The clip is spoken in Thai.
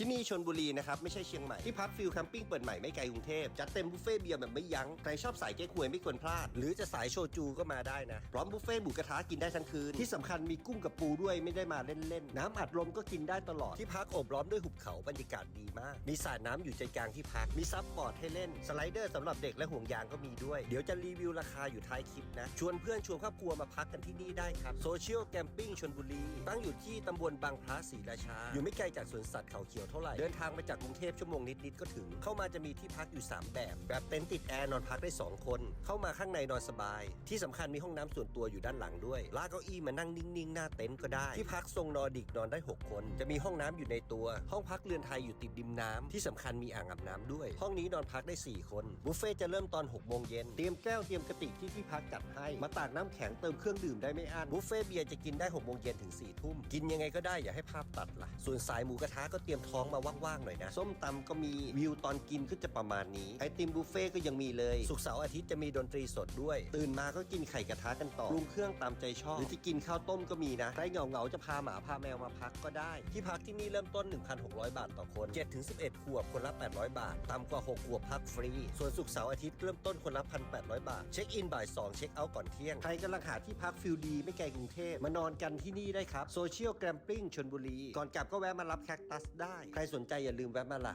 ที่นี่ชนบุรีนะครับ ไม่ใช่เชียงใหม่ ที่พักฟิลแคมปิ้งเปิดใหม่ไม่ไกลกรุงเทพจัดเต็มบุฟเฟ่เบียร์แบบไม่ยัง้ง ใครชอบสายเก๊กฮวยไม่ควรพลาด หรือจะสายโชจูก็มาได้นะ พร้อมบุฟเฟ่หมูกระทะกินได้ทั้งคืน ที่สำคัญมีกุ้งกับปูด้วยไม่ได้มาเล่นๆ น้ำอัดลมก็กินได้ตลอดที่พักโอบล้อมด้วยหุบเขาบรรยากาศดีมาก มีสระน้ำอยู่ใจกลางที่พักมีซับบอร์ดให้เล่นสไลเดอร์สำหรับเด็กและห่วงยางก็มีด้วยเดี๋ยวจะรีวิวราคาอยู่ท้ายคลิปนะชวนเพื่อนชวนครอบครัวมาพักกันที่นี่ได้ครับโซเชียลแคมปิ้งชนบุรีตั้งอยู่ที่ตำบลบางพระศรีราชาอยู่ไม่ไกลจากสวนสัตว์เขาเขียวเท่าไหร่ เดินทางมาจากกรุงเทพชั่วโมงนิดๆก็ถึง เข้ามาจะมีที่พักอยู่ 3 แบบ แบบเต็นท์ติดแอร์นอนพักได้ 2 คน เข้ามาข้างในนอนสบาย ที่สำคัญมีห้องน้ำส่วนตัวอยู่ด้านหลังด้วยลากเก้าอี้มานั่งนิ่งๆ หน้าเต็นท์ก็ได้ ที่พักทรงนอดิกนอนได้ 6 คน จะมีห้องน้ำอยู่ในตัว ห้องพักเรือนไทยอยู่ติดริมน้ำที่สำคัญมีอ่างอาบน้ำด้วย ห้องนี้นอนพักได้ 4 คนบุฟเฟ่ต์จะเริ่มตอน6โมงเย็นเตรียมแก้วเตรียมกระติกที่ที่พักจัดให้มาตากน้ำแข็งเติมเครื่องดื่มได้ไม่อั้นบุฟเฟ่เบียร์จะกินได้6โมงเย็นถึง4ทุ่มกินยังไงก็ได้อย่าให้ภาพตัดล่ะส่วนสายหมูกระทะก็เตรียมทองมาว่างๆหน่อยนะ ส้มตำก็มีวิวตอนกินก็จะประมาณนี้ไอติมบุฟเฟ่ก็ยังมีเลย สุกเสาร์อาทิตย์จะมีดนตรีสดด้วย ตื่นมาก็กินไข่กระทะกันต่อปรุงเครื่องตามใจชอบ หรือจะกินข้าวต้มก็มีนะ ใครเหงาๆจะพาหมาพาแมวมาพักก็ได้ ที่พักที่นี่เริ่มต้น 1,600 บาทต่อคน7ถึง11 ขวบคนละ 800 บาท ต่ำกว่า 6 ขวบพักฟรี ส่วนสุกเสาร์อาทิตย์เริ่มต้นคนละ 1,800 บาท เช็คอินบ่าย 2 เช็คเอาท์ก่อนเที่ยง ใครกำลังหาที่พักฟิลดีไม่ไกลกรุงเทพมานอนกันที่นี่ได้ครับโซเชียลแกรมปิ้งชนบุรีก่อนกลับก็แวะมารับแคคตัสได้ใครสนใจอย่าลืมแวะมาล่ะ